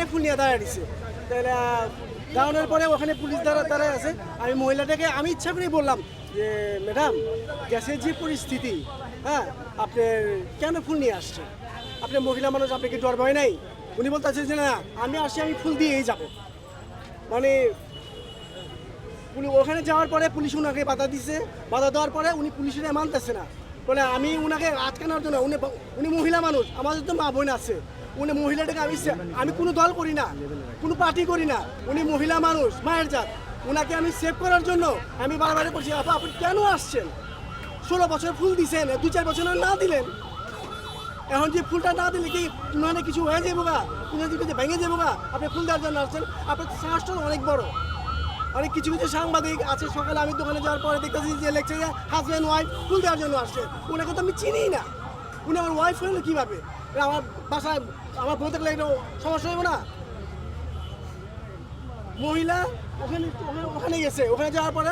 এখানে ফুল নিয়ে দাঁড়িয়ে দিচ্ছে তাহলে দাঁড়ানোর পরে ওখানে পুলিশ দ্বারা দাঁড়ায় আছে। আমি মহিলাটাকে, আমি ইচ্ছা করেই বললাম যে, ম্যাডাম, গ্যাসের যে পরিস্থিতি হ্যাঁ আপনি কেন ফুল নিয়ে আসছেন আপনি মহিলা মানুষ আপনি কি ডর ভয় নাই? উনি বলতেছে যে, না আমি আসি, আমি ফুল দিয়েই যাব। মানে ওখানে যাওয়ার পরে পুলিশ ওনাকে বাধা দিছে। বাধা দেওয়ার পরে উনি পুলিশের মানতেছে না। বলে, আমি উনাকে আটকানোর জন্য, উনি উনি মহিলা মানুষ, আমাদের তো মা বোন আছে। উনি মহিলাটাকে আমি আমি কোনো দল করি না, কোনো পার্টি করি না। উনি মহিলা মানুষ, মায়ের জাত। উনাকে আমি সেভ করার জন্য আমি বারবার করছি, আপা, আপনি কেন আসছেন? ষোলো বছর ফুল দিছেন দু চার বছর না দিলেন। এখন যে ফুলটা না দিলে কি উনানে কিছু হয়ে যাব গা উনি যদি ভেঙে যাব গা আপনি ফুল দেওয়ার জন্য আসছেন, আপনার সাহসটা অনেক বড়। অনেক কিছু কিছু সাংবাদিক আছে, সকালে আমি দোকানে যাওয়ার পরে দেখতেছি যে লেখছে হাজব্যান্ড ওয়াইফ ফুল দেওয়ার জন্য আসছে। ওনাকে তো আমি চিনিই না। উনি আমার ওয়াইফ হলে কীভাবে? আমার বাসায়, আমার বউ থাকলে সমস্যা হইব না? মহিলা ওখানে, ওখানে- গেছে। ওখানে যাওয়ার পরে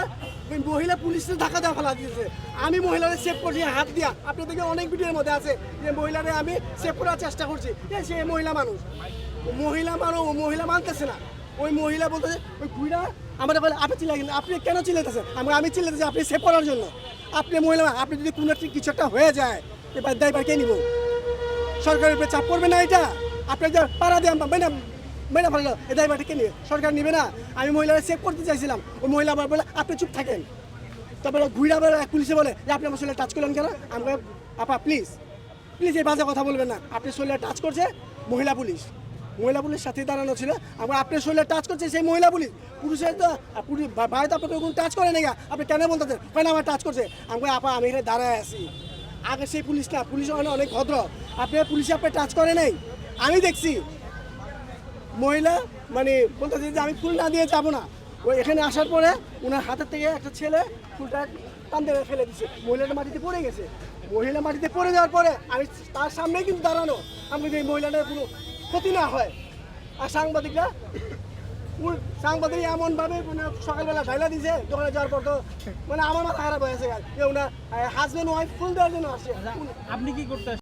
মহিলা পুলিশের ধাক্কা দেওয়া ফেলা দিয়েছে। আমি মহিলারে সেভ করছি, হাত দিয়া। আপনি দেখে অনেক ভিডিওর মধ্যে আছে যে মহিলারে আমি সেভ করার চেষ্টা করছি। সে মহিলা মানুষ। মহিলা মানুষ মহিলা মানতেছে না। ওই মহিলা বলতেছে, ওই বুড়া, আমরা বলে, আপনি চিল্লাই আপনি কেন চিল্লাইতেছেন? আমি আমি চিল্লাইতেছি, আপনি সেভ করার জন্য। আপনি মহিলা, আপনি যদি কোনো একটা, কিছু একটা হয়ে যায়, এবার দায়বার কে নিব? সরকারের উপরে চাপ পড়বে না এটা। আপনার যে পাড়া দিয়ে মেনা মেনা ভালো এই দায়বারটা কে নিবে? সরকার নিবে না। আমি মহিলারা সেভ করতে চাইছিলাম। ওই মহিলা আবার বলে, আপনি চুপ থাকেন। তারপরে ঘুরে আবার এক পুলিশে বলে যে আপনি আমার শরীরে টাচ করলেন কেন? আমি আপা প্লিজ প্লিজ এই বাজে কথা বলবেন না। আপনি শরীরে টাচ করছে মহিলা পুলিশ। মহিলা পুলিশ সাথে দাঁড়ানো ছিল। আমার আপনার শরীরে টাচ করছে সেই মহিলা পুলিশ। পুরুষের তো পুরুষ ভাই তো আপনাকে কোনো টাচ করে না আপনি কেন বলতেছেন? কেন আমার টাচ করছে? আমি আপা, আমি এখানে দাঁড়ায় আছি। আগে সেই পুলিশ না পুলিশ অনেক অনেক ভদ্র। আপনি পুলিশে আপনি টাচ করে নাই। আমি দেখছি, মহিলা মানে বলতেছে যে আমি ফুল না দিয়ে যাব না। ওই এখানে আসার পরে ওনার হাতের থেকে একটা ছেলে ফুলটা টান দিয়ে ফেলে দিচ্ছে মহিলাটা মাটিতে পড়ে গেছে। মহিলা মাটিতে পড়ে যাওয়ার পরে আমি তার সামনেই কিন্তু দাঁড়ানো। আমি যে মহিলাটার কোনো ক্ষতি না হয়। আর সাংবাদিকরা সাংবাদিক এমন ভাবে মানে সকালবেলা ঢাইলা দিছে, দোকানে যাওয়ার পর তো মানে আমার মাথা খারাপ হয়েছে আর ওনার হাজবেন্ড ওয়াইফ ফুল দেওয়ার জন্য আসছে আপনি কি করতে